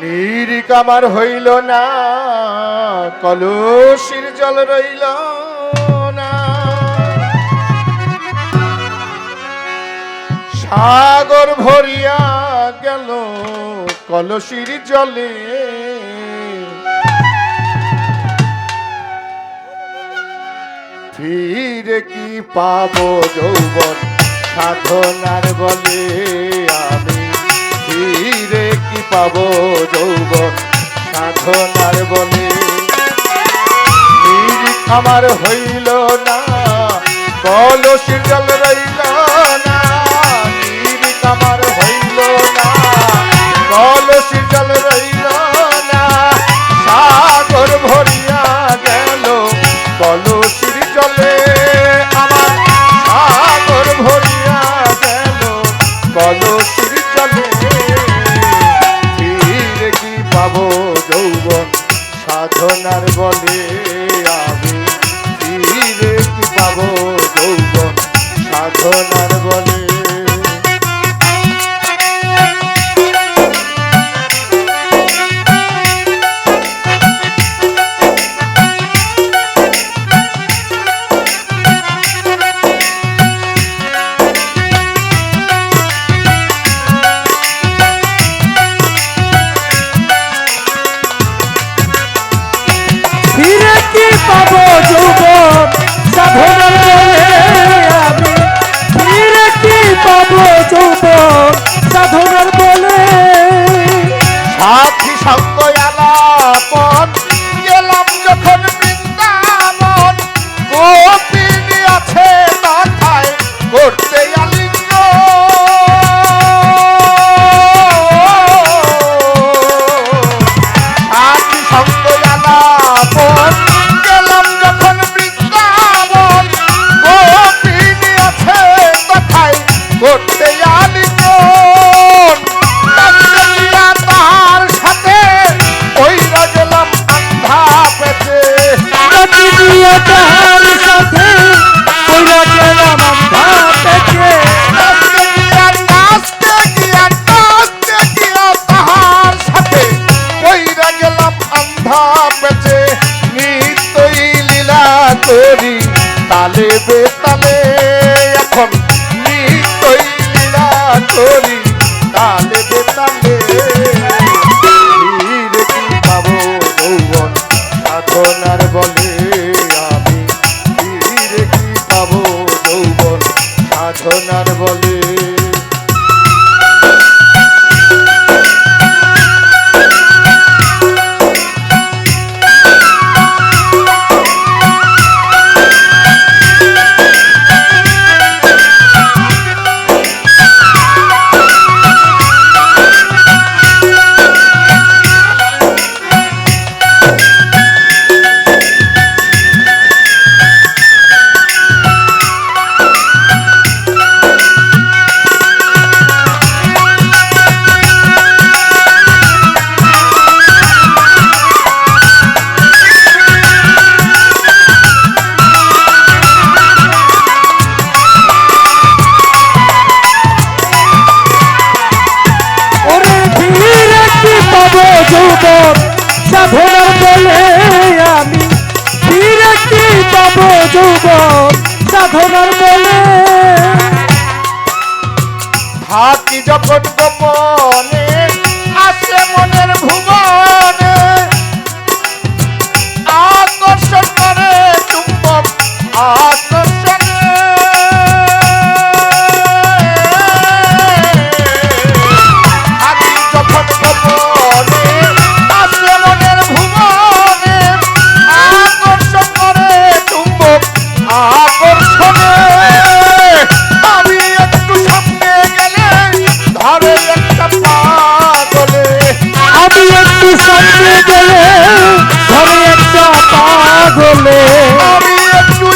নিরিক আমার হইল না, কলসির জল রইল না। সাগর ভরিয়া গেল কলসির জলে। ফিরে কি পাবো যৌবন সাধনার বলে আমি? সাধনার বলে। আমার হইল না কলসির জল রইল না আমার হইল না কলসির জল রইল না। সাগর ভরিয়া গেল, কলসির জলে আমার সাগর ভরিয়া গেল কলসির সাধনার করি তালে বেতালে এখন নিত্যই লীলা করি। ধরে একটা পাগলে। আমি একটু সামনে গেলে ঘরে একটা পাগলে। আমি একটু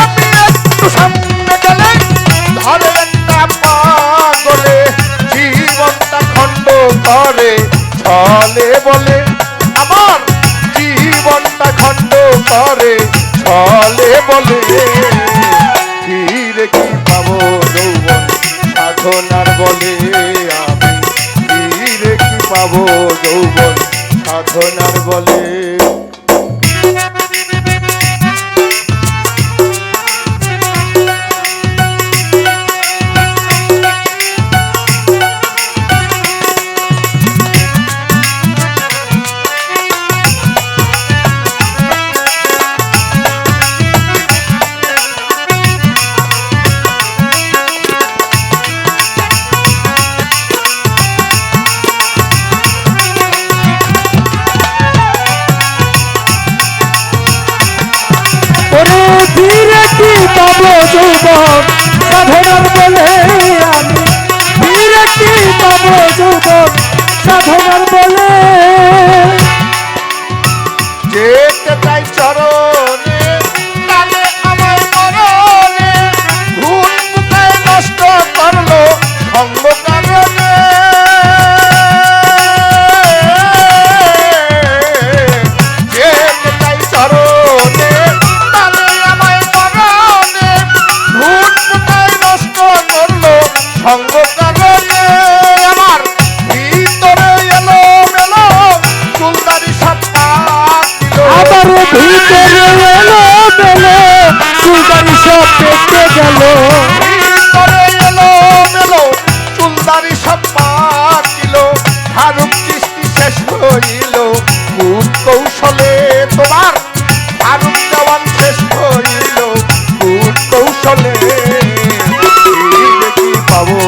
আমি একটু সামনে গেলে ধরে একটা পাগলে। জীবনটা খণ্ড করে ছলে বলে। আমার জীবনটা খণ্ড করে ছলে বলে। সাধনার চুলদারি সব পেতে গেল ভিতরে এলো মেলো চুলদারি সব পাকিল ফারুক সৃষ্টি শেষ হইল কোন কৌশলে তোমার ফারুক দেওয়ান শেষ হইল কোন কৌশলে পাবো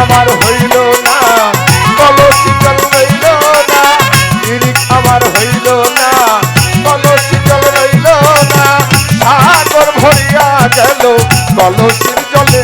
আমার হইল না কলসি শীতল রইল না ইরিক আমার হইল না। বলো, শীতল রইল না, সাগর ভরিয়া গেল কলসির জলে